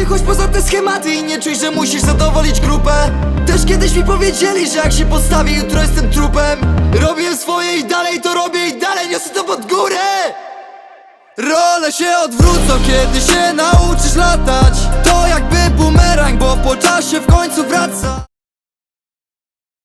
Wychodź poza te schematy i nie czuj, że musisz zadowolić grupę. Też kiedyś mi powiedzieli, że jak się postawię, jutro jestem trupem. Robię swoje i dalej to robię i dalej niosę to pod górę. Role się odwrócą, kiedy się nauczysz latać. To jakby bumerang, bo po czasie w końcu wraca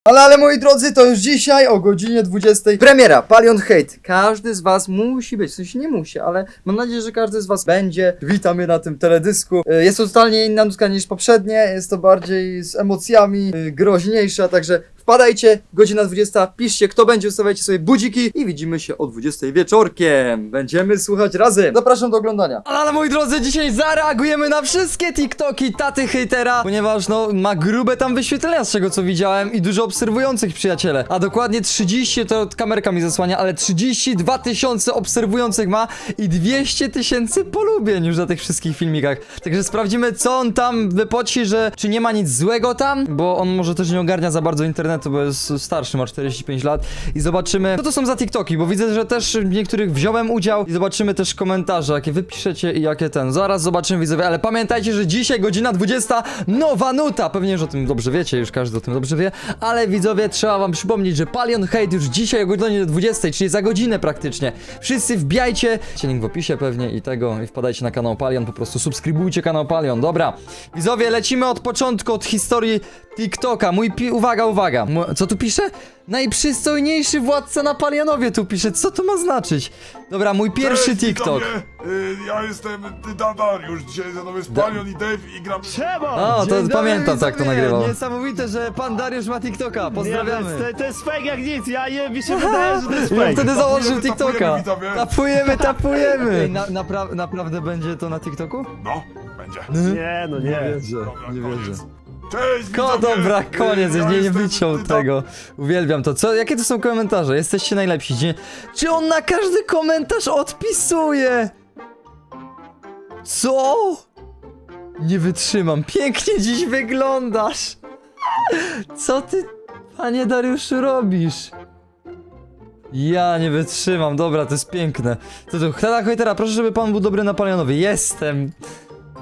ale, ale moi drodzy, to już dzisiaj o godzinie 20 premiera Palion Hate. Każdy z was musi być, w sensie nie musi, ale mam nadzieję, że każdy z was będzie. Witamy na tym teledysku. Y, Jest to totalnie inna nutka niż poprzednie, jest to bardziej z emocjami, y, groźniejsza, także wpadajcie, godzina 20, piszcie kto będzie, ustawiajcie sobie budziki i widzimy się o 20 wieczorkiem. Będziemy słuchać razem. Zapraszam do oglądania. Ale, ale moi drodzy, dzisiaj zareagujemy na wszystkie TikToki taty hejtera, ponieważ no ma grube tam wyświetlenia z czego co widziałem i dużo obserwujących przyjaciele. A dokładnie 30, to kamerka mi zasłania, ale 32 tysiące obserwujących ma i 200 tysięcy polubień już na tych wszystkich filmikach. Także sprawdzimy co on tam wypoci, że czy nie ma nic złego tam, bo on może też nie ogarnia za bardzo internetu, bo jest starszy, ma 45 lat i zobaczymy co to są za TikToki, bo widzę, że też w niektórych wziąłem udział i zobaczymy też komentarze, jakie wy piszecie i jakie ten. Zaraz zobaczymy widzowie, ale pamiętajcie, że dzisiaj godzina 20, nowa nuta. Pewnie, że o tym dobrze wiecie, już każdy o tym dobrze wie, ale widzowie, trzeba wam przypomnieć, że Palion Hate już dzisiaj o godzinie 20, czyli za godzinę praktycznie. Wszyscy wbijajcie, link w opisie pewnie i tego, i wpadajcie na kanał Palion, po prostu subskrybujcie kanał Palion, dobra. Widzowie, lecimy od początku, od historii TikToka. Mój pi... Uwaga, uwaga. M- Co tu pisze? Najprzystojniejszy władca na Palionowie tu pisze. Co to ma znaczyć? Dobra, mój pierwszy Cześć, TikTok. Y, Ja jestem Da- Dariusz, dzisiaj ze mną jest Palion i Dave i gramy... Trzeba! O, to Dzień pamiętam, dobry, tak to widzowie. nagrywał. Niesamowite, że pan Dariusz ma TikToka. Nie, Pozdrawiamy. to, to jest fake jak nic, ja nie, mi się wydaje, że to jest fake. wtedy założył Tapujemy, TikToka. widzowie. Tapujemy, Ej, tapujemy. na, napra naprawdę będzie to na TikToku? No, będzie. Nie, no nie. wierzę, Dobra, nie koniec. Cześć, Ko, widzowie. dobra, koniec, ja nie, nie jestem wyciął tego. Uwielbiam to. Co, jakie to są komentarze? Jesteście najlepsi. Dzie- Czy on na każdy komentarz odpisuje? Co? Nie wytrzymam. Pięknie dziś wyglądasz. Co ty, panie Dariuszu, robisz? Ja nie wytrzymam, dobra, to jest piękne. Co tu, Htala Hojtera, proszę, żeby pan był dobry na palionowy. Jestem.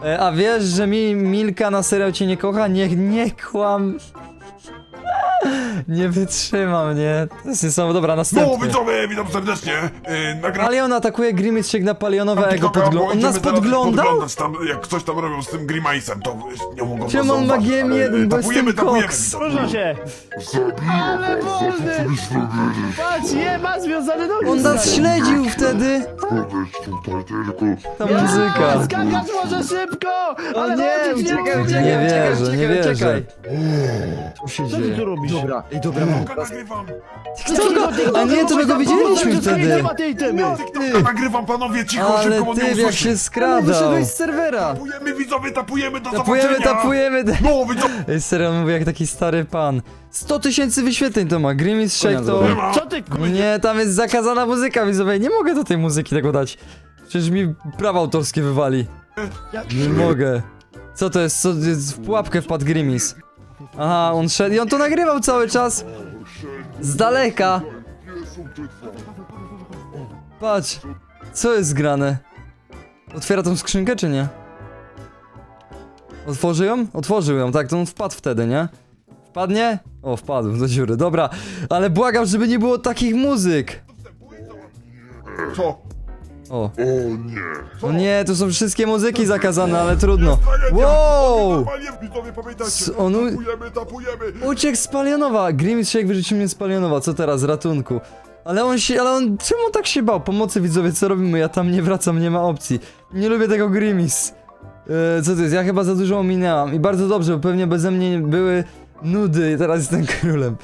E, a wiesz, że mi Milka na serial cię nie kocha? Niech nie kłam. Nie wytrzymam, nie? To jest niesamowite. Dobra, No, następny. widzowie, witam serdecznie. Y, Nagramy Palion atakuje Grimace na palionowe, a ja go TikToka, bo podglądał. On idziemy nas teraz podglądał? podglądać Tam, jak coś tam robią z tym Grimace'em, to y, nie mogą Czemu nas on ma zauważyć, ale, GM1, y, bo tapujemy, jestem tapujemy, koks? widzowie. Różno się. Ale wolny! Patrz, nie ma związane nogi. On nas śledził wtedy. Ta muzyka. Skakać może szybko! Ale nie, uciekaj, uciekaj. Nie wierzę, nie uciekaj, wierzę. uciekaj. Co się Co ty tu robisz? Dobra, ej, dobra, mam TikToka nagrywam. TikToka! A nie, to my go widzieliśmy wtedy. Nie ma tej temy. TikToka nagrywam, panowie, cicho, Ale szybko, bo nie ty, jak usłyszy. się skradał. Wyszedłeś z serwera. Tapujemy, widzowie, tapujemy, do Tapujemy, zobaczenia. tapujemy. No, widzowie, Ej, serio, on mówi jak taki stary pan. 100 tysięcy wyświetleń to ma. Grimace Shake to... nie ma. Co ty k***a? Nie, tam jest zakazana muzyka, widzowie. Nie mogę do tej muzyki tego dać. Przecież mi prawa autorskie wywali. Nie mogę. Co to jest? Co, jest w pułapkę wpadł Grimis. Aha, on szedł i on to nagrywał cały czas. Z daleka. Patrz. Co jest grane? Otwiera tą skrzynkę, czy nie? Otworzy ją? Otworzył ją, tak, to on wpadł wtedy, nie? Wpadnie? O, wpadł do dziury, dobra. Ale błagam, żeby nie było takich muzyk. O. O nie, to są wszystkie muzyki zakazane, ale trudno. Wow! Normalnie, widzowie, pamiętajcie, Co on u- tapujemy, tapujemy. Uciekł z Palionowa! Wyrzucił mnie z Palionowa, co teraz? Ratunku. Ale on się, ale on, czemu tak się bał? Pomocy widzowie, co robimy? Ja tam nie wracam, nie ma opcji. Nie lubię tego Grimis. E, co to jest? Ja chyba za dużo ominęłam. I bardzo dobrze, bo pewnie beze mnie były nudy i teraz jestem królem.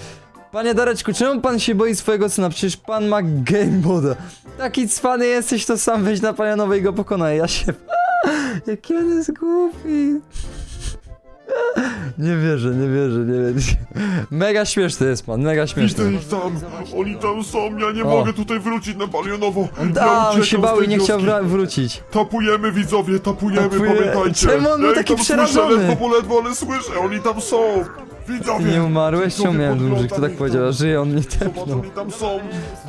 Panie Dareczku, czemu pan się boi swojego syna? Przecież pan ma game moda. Taki cwany jesteś, to sam weź na Palionowe i go pokonaj. Ja się... Jaki on jest głupi. Nie wierzę, nie wierzę, nie wierzę. Mega śmieszny jest pan, mega Widzę śmieszny. ich tam, oni tam są, ja nie O. mogę tutaj wrócić na Palionowo. Da, on się z bał tej i nie chciał wioski. wra- wrócić. Tapujemy widzowie, tapujemy, Tapuje- pamiętajcie. Czemu on był ja ich taki tam przerażony? Słyszę, ledwo, ledwo, ale słyszę, oni tam są. Widzowie! Nie umarłeś? widzowie, Czemu miałem dłużej? podglądam Kto tak ich powiedział? Żyje on nie Zobacz, tepnął. oni tam są!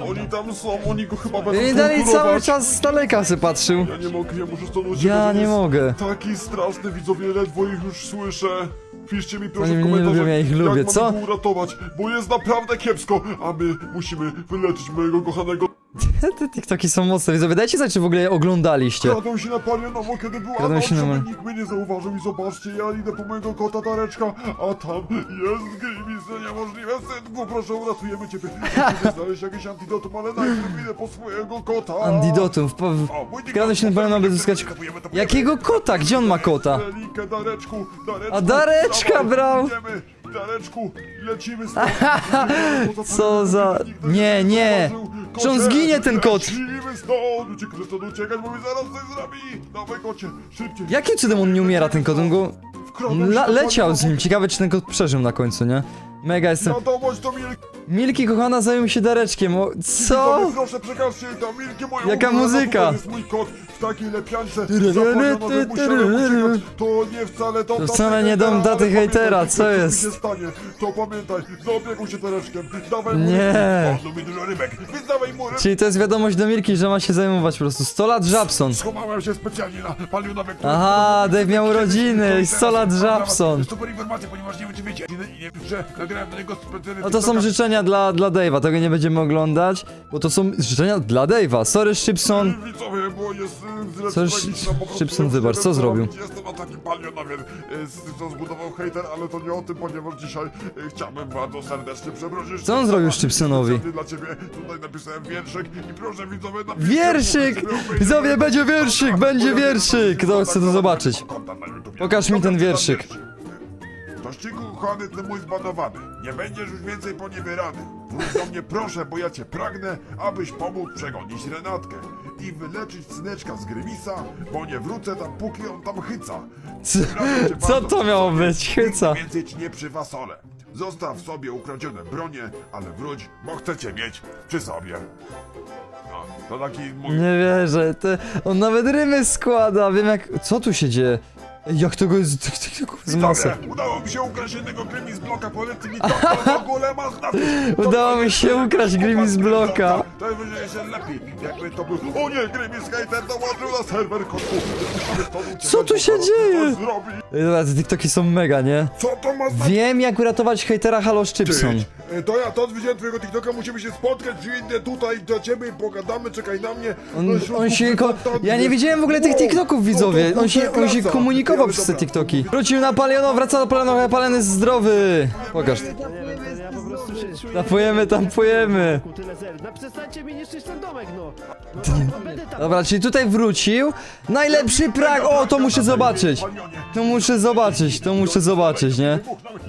Oni tam są, oni go chyba będą I dalej cały czas z daleka se patrzył. Ja nie mogę, ja muszę uciekać. Ja nie mogę. Taki straszny, widzowie, ledwo ich już słyszę. Piszcie mi proszę Oni w mnie nie komentarzach, lubią, ja ich jak lubię, mam co? go uratować, bo jest naprawdę kiepsko, a my musimy wyleczyć mojego kochanego Te TikToki są mocne, widzowie. Dajcie znać, czy w ogóle je oglądaliście. Kradą się na palionowo, kiedy była Kradą noc, się na żeby mal- nikt mnie nie zauważył i zobaczcie, ja idę po mojego kota Dareczka, a tam jest Grimis, to niemożliwe, synku, proszę uratujemy ciebie. Musimy znaleźć jakieś antidotum, ale najpierw idę po swojego kota. Antidotum. W, w, Kradą się na palionowo, aby zyskać... Kupujemy to Jakiego kota? Gdzie on ma kota? Relikę, Dareczku, Dareczku. A Dareczka dawaj, brał. Idziemy, Dareczku, lecimy stąd. Co za- Nikt Nie, nie. zauważył. Czy on zginie, ten kot? Lecimy stąd, uciekaj stąd uciekać, bo mi zaraz coś zrobi. Dawaj kocie, szybciej. Jakim cudem on nie umiera, ten kot? On go... La do leciał z nim. Ciekawe, czy ten kot przeżył na końcu, nie? Mega jestem... Wiadomość do Milki. Milki, kochana, zajął się Dareczkiem. O, co? Widzowie, Proszę przekażcie do Milki moją Jaka muzyka? To jest mój kot w takiej lepiance. Tyry, musiałem uciekać. To nie wcale dom To wcale nie dom hejtera, ale hejtera, pamiętaj, co mi jest? się stanie, to pamiętaj, zaopiekuj się Tereczkiem. Dawaj mu Nie. rybki. On lubi dużo rybek, więc dawaj mu rybki. Czyli to jest wiadomość do Milki, że ma się zajmować po prostu. 100 lat Żabson. Schowałem się specjalnie na palionowe, które... Aha, Dave miał urodziny i 100 lat Żabson. Super informacja, ponieważ nie wiem czy wiecie, nie że No to są życzenia dla, dla Dave'a, tego nie będziemy oglądać, bo to są życzenia dla Dave'a. Sorry, Szybson. Widzowie, bo jest y, Coś- tragiczna, po prostu Szybson, ja wybacz, co zrobił? Jestem y, z- co zbudował ale to nie o tym, ponieważ dzisiaj y, chciałbym bardzo serdecznie przeprosić. Co on zrobił Szczypsonowi? Specjalnie dla ciebie tutaj napisałem wierszyk i proszę widzowie napiszcie, Wierszyk! Widzowie, będzie wierszyk, będzie wierszyk! Kto chce to zobaczyć? Pokaż mi ten wierszyk. Tościku kochany, ty mój zbanowany, nie będziesz już więcej poniewierany. Wróć do mnie proszę, bo ja cię pragnę, abyś pomógł przegonić Renatkę i wyleczyć syneczka z Grymisa, bo nie wrócę tam, póki on tam chyca. Co, Pragnę cię co bardzo to miało być? Chyca. nigdy Więcej ci nie przywasole. Zostaw sobie ukradzione bronie, ale wróć, bo chcę cię mieć przy sobie. No, to taki mój... Nie wierzę, to, on nawet rymy składa, wiem jak... Co tu się dzieje? Jak tego jest... Jest masę? Udało mi się ukraść jednego Grymi z bloka, powiedz mi, co to w ogóle ma znaczyć? Co Udało to mi się ukraść Grymi z bloka. To jest jeszcze lepiej, jakby to był... O nie, Grymi z hater dołączył na serwer uciekać, Co tu się dzieje? Dobra, te TikToki są mega, nie? Co to ma znaczyć? Wiem jak uratować hejtera Halo Szczypson. E, To ja, to widziałem twojego TikToka, musimy się spotkać, idę tutaj do ciebie i pogadamy, czekaj na mnie. On, on się... Ko ja nie widziałem w ogóle tych TikToków, no widzowie. to On się, on się komunikował przez te TikToki. Wrócił na Paliono, wraca do Paliono, Palion jest zdrowy. Pokaż. No będę tam... Dobra, czyli tutaj wrócił. Najlepszy prank! O, to muszę zobaczyć. To muszę zobaczyć, to muszę zobaczyć, nie?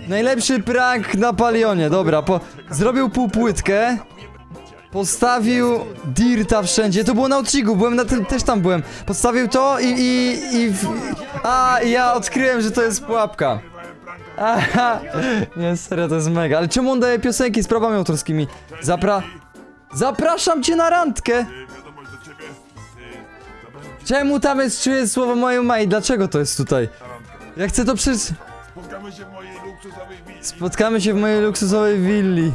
Najlepszy prank na Palionie, dobra, po... zrobił półpłytkę. Postawił dirta wszędzie, to było na odcinku, byłem na tym, też tam byłem. Postawił to i, i, i. A, ja odkryłem, że to jest pułapka. Aha, nie, serio, to jest mega. Ale czemu on daje piosenki z prawami autorskimi? Zapra... Zapraszam cię na randkę! Czemu tam jest słowo moje maj? Dlaczego to jest tutaj? Ja chcę to przez... Spotkamy się w mojej luksusowej willi. Spotkamy się w mojej luksusowej willi.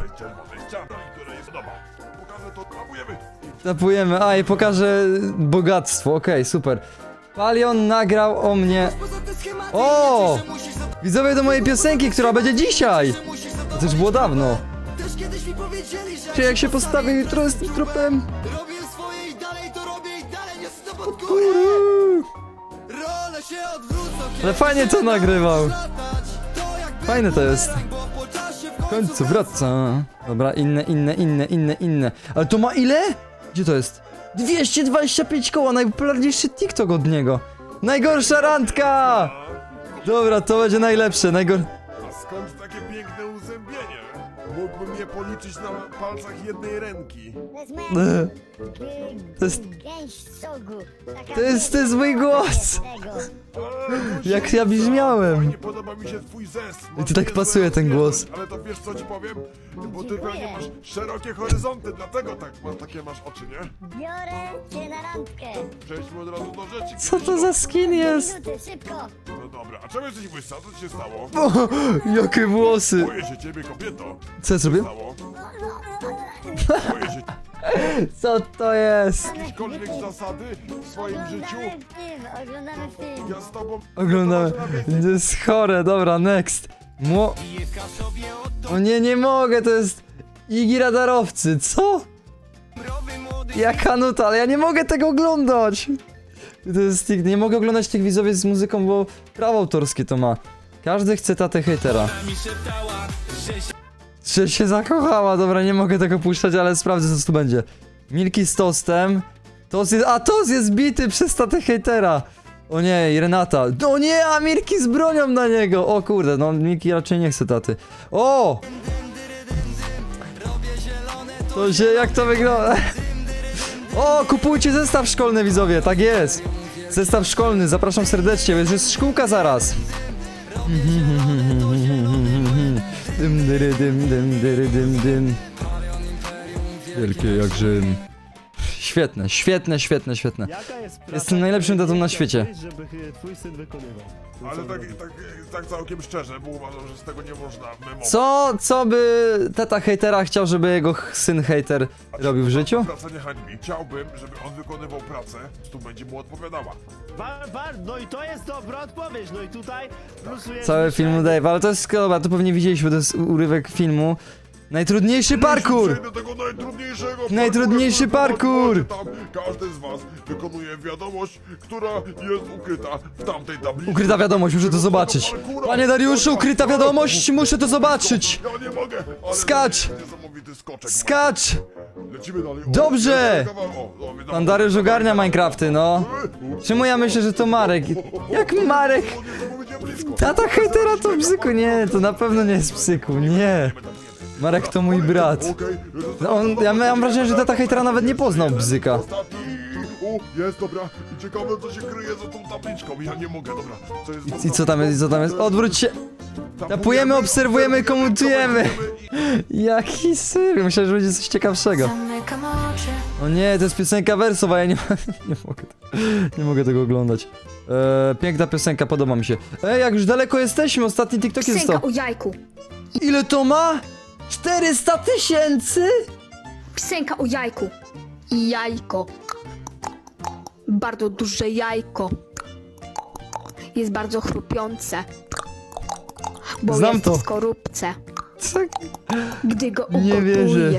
Tapujemy, a i pokażę bogactwo, okej, super. Palion nagrał o mnie. O! nie Widzowie do mojej piosenki, która będzie dzisiaj! To już było dawno. Czy jak się postawię jutro z tym trupem? Robię swoje i dalej to robię i dalej niosę to pod górę Role się odwrócą Ale fajnie to nagrywał. Fajne to jest. W końcu wraca. Dobra, inne, inne, inne, inne, inne. Ale to ma ile? Gdzie to jest? 225 koła, najpopularniejszy TikTok od niego. Najgorsza randka! Dobra, to będzie najlepsze, najgor... A skąd takie piękne uzębienie? Mógłbym je policzyć na palcach jednej ręki. Ech. To jest- To jest, to jest mój głos! Jak ja brzmiałem. Nie podoba mi się twój zes. I tu tak pasuje ten głos. Ale to wiesz co ci powiem? Bo ty pewnie masz szerokie horyzonty, dlatego tak masz takie masz oczy, nie? Biorę cię na randkę. Przejdźmy od razu do rzeczy. Co to za skin jest? Minuty, szybko. No dobra, a czemu jesteś łysa? Co ci się stało? O, jakie włosy! Boję się ciebie, kobieto. Co ja zrobię? Stało? Boję się Co to jest? jakiekolwiek zasady w swoim życiu. Oglądamy film, oglądamy film. Ja z tobą... Oglądamy. To jest chore, dobra, next. Mło... O nie, nie mogę, to jest... Igi radarowcy, co? Jaka nuta, ale ja nie mogę tego oglądać! To jest... Nie mogę oglądać tych widzowie z muzyką, bo prawo autorskie to ma. Każdy chce tatę hejtera. Że się zakochała, dobra, nie mogę tego puszczać, ale sprawdzę co tu będzie. Milki z tostem. Tost jest, a tost jest bity przez tatę hejtera. O nie, Renata. O nie, a Milki z bronią na niego. O kurde, no Milki raczej nie chce taty. O! To się, jak to wygląda? O, kupujcie zestaw szkolny, widzowie, tak jest. Zestaw szkolny, zapraszam serdecznie, więc jest szkółka zaraz. Dym, dyry, dym, dym, dyry, dym. Wielkie jak Rzym. Świetne, świetne, świetne, świetne. Jaka jest praca, Jestem najlepszym której tatą na nie świecie. chciałbyś, żeby twój syn wykonywał? To Ale co tak, robi? tak, tak całkiem szczerze, bo uważam, że z tego nie można memować. Co, co by tata hejtera chciał, żeby jego ch- syn hejter robił w życiu? Praca nie hańbi. Chciałbym, żeby on wykonywał pracę, tu będzie mu odpowiadała. Wa, wa, no i to jest dobra odpowiedź, no i tutaj plusuje... Cały film Dave, ale to jest, dobra, to pewnie widzieliśmy, to jest urywek filmu. Najtrudniejszy parkour! Przejdę tego najtrudniejszego Najtrudniejszy parkour! Tam każdy z was wykonuje wiadomość, która jest ukryta w tamtej tablicy. Ukryta wiadomość, muszę to zobaczyć. Panie Dariuszu, ukryta wiadomość, muszę to zobaczyć! Ja nie mogę, ale Skacz! Niesamowity skoczek. Skacz! Lecimy dalej. O, Dobrze! jest kawał- o, o, wiadomo. Pan Dariusz ogarnia Minecrafty, no. Czemu ja myślę, że to Marek? Jak Marek? O, niesamowicie blisko. Tata hejtera to psyku, nie, to na pewno nie jest psyku, nie. Marek to mój brat. No on, ja mam wrażenie, że tata hejtera nawet nie poznał bzyka. O, jest, dobra. I ciekawe, co się kryje za tą tabliczką. Ja nie mogę, dobra. Co jest I co tam jest, i co tam jest? Odwróć się! Tapujemy, obserwujemy, komentujemy. Jaki syr, myślałem, że będzie coś ciekawszego. Zamykam oczy. O nie, to jest piosenka wersowa, ja nie, nie mogę, nie mogę tego oglądać. E, piękna piosenka, podoba mi się. Ej, jak już daleko jesteśmy, ostatni TikTok jest Piosenka to. o jajku. Ile to ma? 400 tysięcy? Piosenka o jajku. Jajko. Bardzo duże jajko. Jest bardzo chrupiące. Bo Znam jest to. w skorupce. Gdy go Nie wierzę.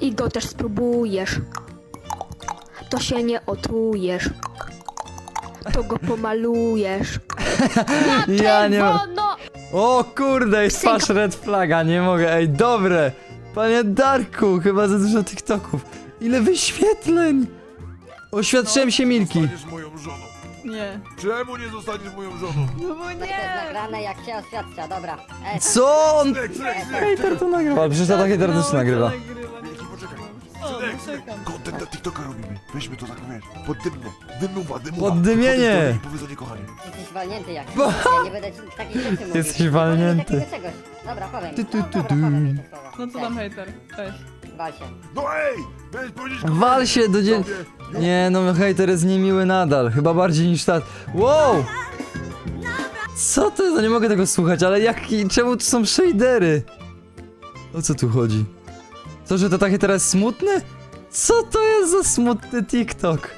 i go też spróbujesz, to się nie otrujesz. To go pomalujesz. Ja nie. Czerwono! O kurde, jest Synka. twarz red flaga, nie mogę, ej, dobre. Panie Darku, chyba za dużo TikToków. Ile wyświetleń! Oświadczyłem się Milki. Zostaniesz moją żoną. Nie. Czemu nie zostaniesz moją żoną? No bo To jest nie. nagrane jak się oświadcza, dobra. E, Co on? Hejter to nagrywa, ale przecież tata hejter też nagrywa. Content na TikToka robimy. Weźmy to tak, wiesz, poddymne. Dymuwa, dymuwa. Poddymienie. Powiedz do niej, kochanie. jesteś walnięty jak. Bo- Ja nie będę ci takich rzeczy mówił. Jesteś Nie powiem walnięty. takiego czegoś. Dobra, powiem. Ty, ty, No, ty, dobra, ty. powiem te słowa. No to tam hejter. Cześć. Cześć, Wal się. No ej! Weź powiedzieć Wal się do dzień... Nie no, hejter jest niemiły nadal, chyba bardziej niż tat. Wow! Co to jest? No nie mogę tego słuchać, ale jaki... Czemu tu są shadery? O co tu chodzi? To, że to takie teraz smutne? Co to jest za smutny TikTok?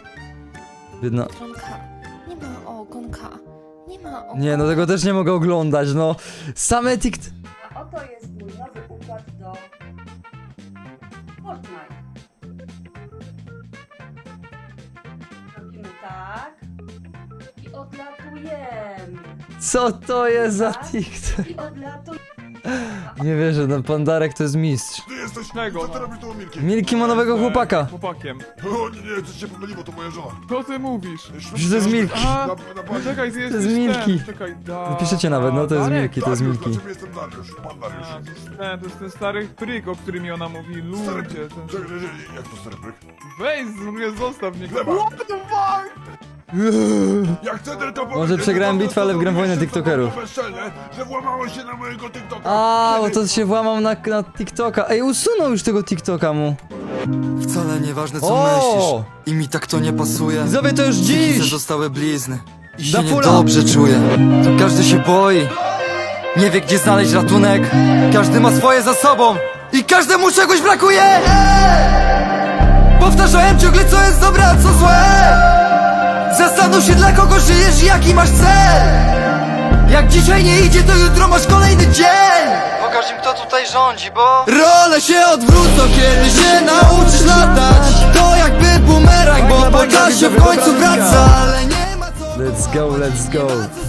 Biedna... Ogonka. Nie ma ogonka. Nie ma ogonka. Nie, no tego też nie mogę oglądać, no. Same TikTok... A oto jest mój nowy układ do Fortnite. Robimy tak i odlatujemy. Co to jest za TikTok? I odlatujemy. Nie wierzę, no pan Darek to jest mistrz. Ty jesteś... Czego? Co ty robisz tu, Milki? Milki ma nowego chłopaka. Chłopakiem. O nie, nie, coś się pomyliło, to moja żona. Co ty mówisz? Przecież to jest Milki. A, Na, na, na, czekaj, ty jesteś jest Milki. Czekaj, da... Napiszecie nawet, no to jest Darek? Milki, to jest Dariusz, Milki. Jestem Dariusz? Pan Dariusz. To jest ten, to jest ten stary pryk, o którym mi ona mówi. Stary, Ludzie, ten... czekaj, czekaj, jak to stary pryk? Weź, mnie zostaw mnie. What the fuck? Ja chcę tylko powiedzieć, Może przegrałem to, bitwę, ale wgram wojnę zrobiliście, tiktokerów. było bezczelne, że włamałeś się na mojego TikToka. A, bo to się włamał na, na TikToka. Ej, usunął już tego TikToka mu. Wcale nieważne co O! myślisz I mi tak to nie pasuje Widzowie, to już dziś! zostały blizny I się fula. niedobrze czuję Każdy się boi Nie wie gdzie znaleźć ratunek Każdy ma swoje za sobą I każdemu czegoś brakuje Powtarzałem ciągle co jest dobre, a co złe Zastanów się dla kogo żyjesz i jaki masz cel. Jak dzisiaj nie idzie to jutro masz kolejny dzień. Pokaż im kto tutaj rządzi, bo Role się odwrócą kiedy się nauczysz latać. To jakby bumerang, bo po czasie w końcu wraca Ale nie ma co Let's go, let's go.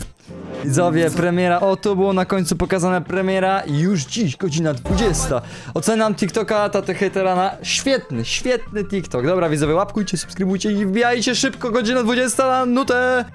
Widzowie, premiera, o tu było na końcu pokazana premiera już dziś, godzina 20. Ocenam TikToka Tatę Hejterana, świetny, świetny TikTok. Dobra widzowie, łapkujcie, subskrybujcie i wbijajcie szybko, godzina 20 na nutę.